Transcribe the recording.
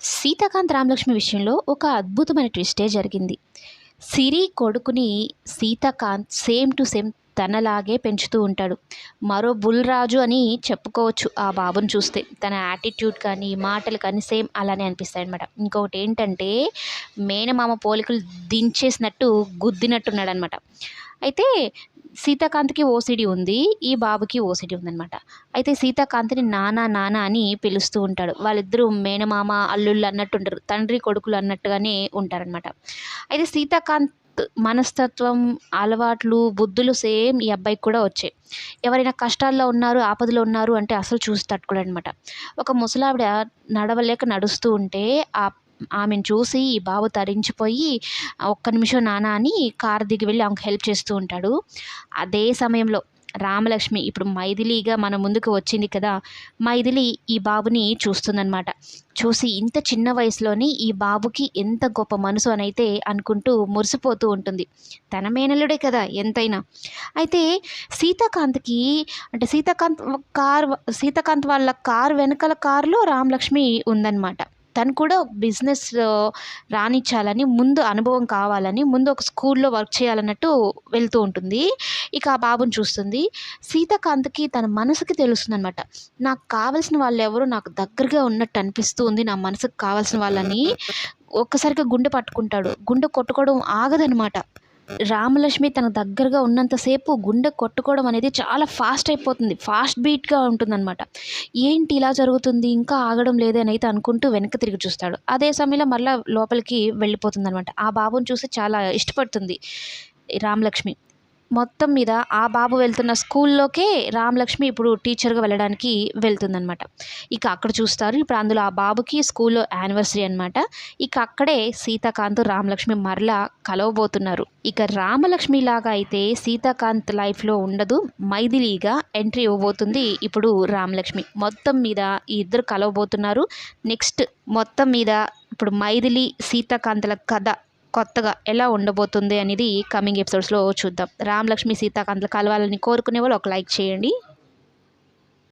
సీతాకాంత్ రామలక్ష్మి విషయంలో ఒక అద్భుతమైన ట్విస్టే జరిగింది. సిరి కొడుకుని సీతాకాంత్ సేమ్ టు సేమ్ తనలాగే పెంచుతూ ఉంటాడు. మరో బుల్రాజు అని చెప్పుకోవచ్చు ఆ బాబుని చూస్తే. తన యాటిట్యూడ్ కానీ మాటలు కానీ సేమ్ అలానే అనిపిస్తాయి అనమాట ఇంకొకటి ఏంటంటే మేనమామ పోలికలు దించేసినట్టు గుద్దినట్టున్నాడు అనమాట అయితే సీతాకాంత్కి ఓసిడి ఉంది ఈ బాబుకి ఓసిడి ఉందనమాట అయితే సీతాకాంత్ని నానా నానా అని పిలుస్తూ ఉంటాడు. వాళ్ళిద్దరూ మేనమామ అల్లుళ్ళు అన్నట్టు ఉంటారు. తండ్రి కొడుకులు అన్నట్టుగానే ఉంటారనమాట అయితే సీతాకాంత్ మనస్తత్వం అలవాట్లు బుద్ధులు సేమ్ ఈ అబ్బాయికి కూడా వచ్చాయి. ఎవరైనా కష్టాల్లో ఉన్నారు ఆపదలో ఉన్నారు అంటే అసలు చూసి తట్టుకోడనమాట ఒక ముసలావిడ నడవలేక నడుస్తూ ఉంటే ఆ ఆమెను చూసి ఈ బాబు తరించిపోయి ఒక్క నిమిషం నానా అని కారు దిగి వెళ్ళి ఆమెకు హెల్ప్ చేస్తూ ఉంటాడు. అదే సమయంలో రామలక్ష్మి ఇప్పుడు మైథిలిగా మన ముందుకు వచ్చింది కదా మైథిలి ఈ బాబుని చూస్తుందన్నమాట. చూసి ఇంత చిన్న వయసులోనే ఈ బాబుకి ఎంత గొప్ప మనసు అని అయితే అనుకుంటూ మురిసిపోతూ ఉంటుంది. తన మేనలుడే కదా ఎంతైనా. అయితే సీతాకాంత్కి అంటే సీతాకాంత్ కార్ సీతాకాంత్ వాళ్ళ కారు వెనకాల కారులో రామలక్ష్మి ఉందన్నమాట. తను కూడా బిజినెస్ రానిచ్చాలని ముందు అనుభవం కావాలని ముందు ఒక స్కూల్లో వర్క్ చేయాలన్నట్టు వెళ్తూ ఉంటుంది. ఇక ఆ బాబుని చూస్తుంది. సీతాకాంత్కి తన మనసుకి తెలుస్తుంది అనమాట నాకు కావాల్సిన వాళ్ళు ఎవరు నాకు దగ్గరగా ఉన్నట్టు అనిపిస్తూ ఉంది నా మనసుకు కావాల్సిన వాళ్ళని. ఒక్కసారిగా గుండె పట్టుకుంటాడు. గుండె కొట్టుకోవడం ఆగదనమాట రామలక్ష్మి తన దగ్గరగా ఉన్నంతసేపు గుండె కొట్టుకోవడం అనేది చాలా ఫాస్ట్ అయిపోతుంది. ఫాస్ట్ బీట్గా ఉంటుందన్నమాట. ఏంటి ఇలా జరుగుతుంది? ఇంకా ఆగడం లేదని అయితే అనుకుంటూ వెనక్కి తిరిగి చూస్తాడు. అదే సమయంలో మళ్ళీ లోపలికి వెళ్ళిపోతుంది అనమాట ఆ బాబుని చూసి చాలా ఇష్టపడుతుంది రామలక్ష్మి. మొత్తం మీద ఆ బాబు వెళ్తున్న స్కూల్లోకే రామలక్ష్మి ఇప్పుడు టీచర్గా వెళ్ళడానికి వెళ్తుందనమాట ఇక అక్కడ చూస్తారు. ఇప్పుడు అందులో ఆ బాబుకి స్కూల్లో యానివర్సరీ అనమాట ఇక అక్కడే సీతాకాంత్ రామలక్ష్మి మరలా కలవబోతున్నారు. ఇక రామలక్ష్మి లాగా అయితే సీతాకాంత్ లైఫ్లో ఉండదు. మైథిలీగా ఎంట్రీ ఇవ్వబోతుంది ఇప్పుడు రామలక్ష్మి. మొత్తం మీద ఈ ఇద్దరు కలవబోతున్నారు. నెక్స్ట్ మొత్తం మీద ఇప్పుడు మైథిలి సీతాకాంతల కథ కొత్తగా ఎలా ఉండబోతుంది అనేది కమింగ్ ఎపిసోడ్స్లో చూద్దాం. రామలక్ష్మి సీతాకాంత్లు కలవాలని కోరుకునే వాళ్ళు ఒక లైక్ చేయండి.